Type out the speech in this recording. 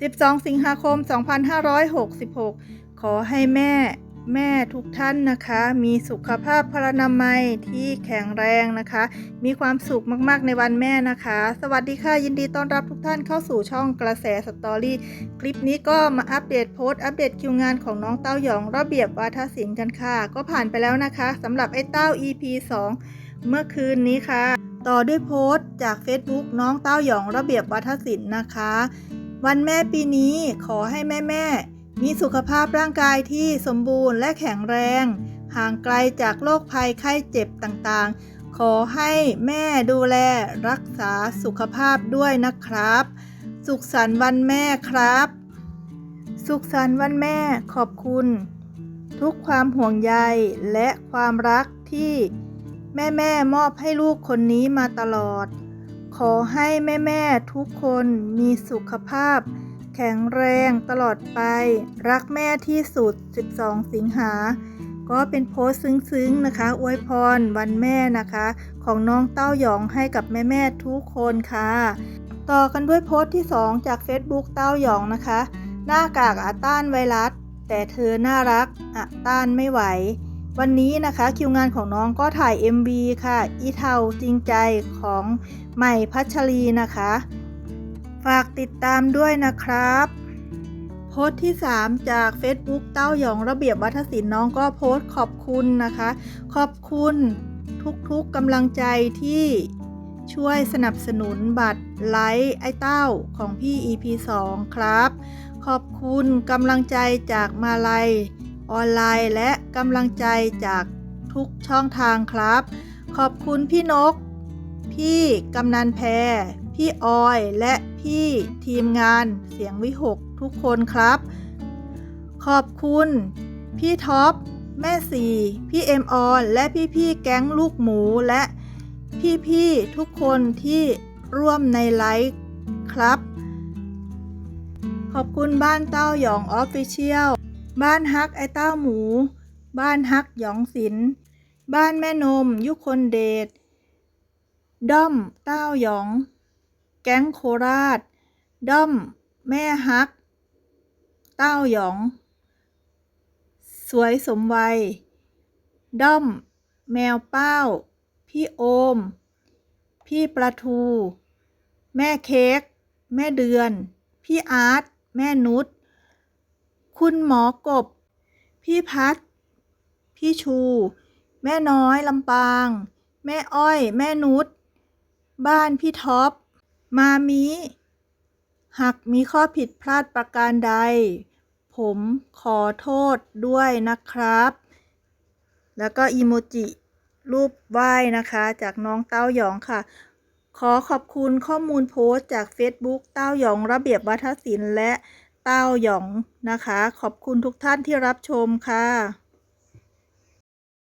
12 สิงหาคม 2566 ขอให้แม่แม่ทุกท่านนะคะ มีสุขภาพพลานามัยที่แข็งแรงนะคะ มีความสุขมากๆในวันแม่นะคะ สวัสดีค่ะ ยินดีต้อนรับทุกท่านเข้าสู่ช่องกระแสสตอรี่คลิปนี้ก็มาอัปเดตโพสต์อัปเดตคิวงานของน้องเต้าหยองระเบียบวาทศิลป์กันค่ะ ก็ผ่านไปแล้วนะคะสำหรับไอ้เต้า EP 2 เมื่อคืนนี้ค่ะ ต่อด้วยโพสต์จาก Facebook น้องเต้าหยองระเบียบวาทศิลป์นะคะ วันแม่ปีนี้ขอให้แม่แม่ๆมีสุขภาพร่างกายที่สมบูรณ์และแข็งแรง ห่างไกลจากโรคภัยไข้เจ็บต่างๆ ขอให้แม่ดูแลรักษาสุขภาพด้วยนะครับ สุขสันต์วันแม่ครับ สุขสันต์วันแม่ขอบคุณ ทุกความห่วงใยและความรักที่แม่แม่ๆมอบให้ลูกคนนี้มาตลอด ขอให้แม่แม่ ๆ ทุกคนมีสุขภาพ แข็งแรงตลอดไป รักแม่ที่สุด 12 สิงหา ก็เป็นโพสต์ซึ้ง ๆ นะคะ อวยพรวันแม่นะคะ ของน้องเต้าหยองให้กับแม่ ๆ ทุกคนค่ะ ต่อกันด้วยโพสต์ที่ 2 จาก Facebook เต้าหยองนะคะ หน้ากากอาต้านไวรัส แต่เธอน่ารักอะต้านไม่ไหว วันนี้นะคะคิวงานของน้องก็ถ่าย MV ค่ะ อีเทาจริงใจของใหม่พัชรีนะคะ ฝากติดตามด้วยนะครับ โพสต์ที่ 3 จาก Facebook เต้าหยองระเบียบวัฒศิลป์น้องก็โพสต์ขอบคุณนะคะ ขอบคุณทุกๆกำลังใจที่ช่วยสนับสนุนบัตรไลฟ์ไอเต้าของพี่ EP 2 ครับ ขอบคุณกำลังใจจากมาลัย ออนไลน์และกำลังใจจากทุกช่องทางครับ ขอบคุณพี่นก พี่กำนันแพร พี่ออยและพี่ทีมงานเสียงวิหกทุกคนครับ ขอบคุณ พี่ท็อป แม่สีพี่เอ็มออน และพี่ๆแก๊งลูกหมูและพี่ๆทุกคนที่ร่วมในไลฟ์ครับ ขอบคุณบ้านเต้าหยองออฟฟิเชียล บ้านฮักไอเต้าหมู บ้านฮักหยองศิลป์บ้านแม่นม ยุคนเดชด้อมเต้าหยอง แก๊งโคราช ด้อม แม่ฮัก เต้าหยอง สวยสมวัย ด้อม แมวเป้า พี่โอม พี่ประทู แม่เค้ก แม่เดือน พี่อาร์ต แม่นุช คุณหมอกบ พี่พัด พี่ชู แม่น้อยลำปาง แม่อ้อย แม่นุช บ้านพี่ท็อป มามีหากมีข้อผิดพลาดประการใด ผมขอโทษด้วยนะครับ แล้วก็อีโมจิรูปไหว้นะคะ จากน้องเต้าหยองค่ะ ขอขอบคุณข้อมูลโพสต์จาก Facebook เต้าหยองระเบียบวัฒนศิลป์และ เต้าหยองนะคะ ขอบคุณทุกท่านที่รับชมค่ะ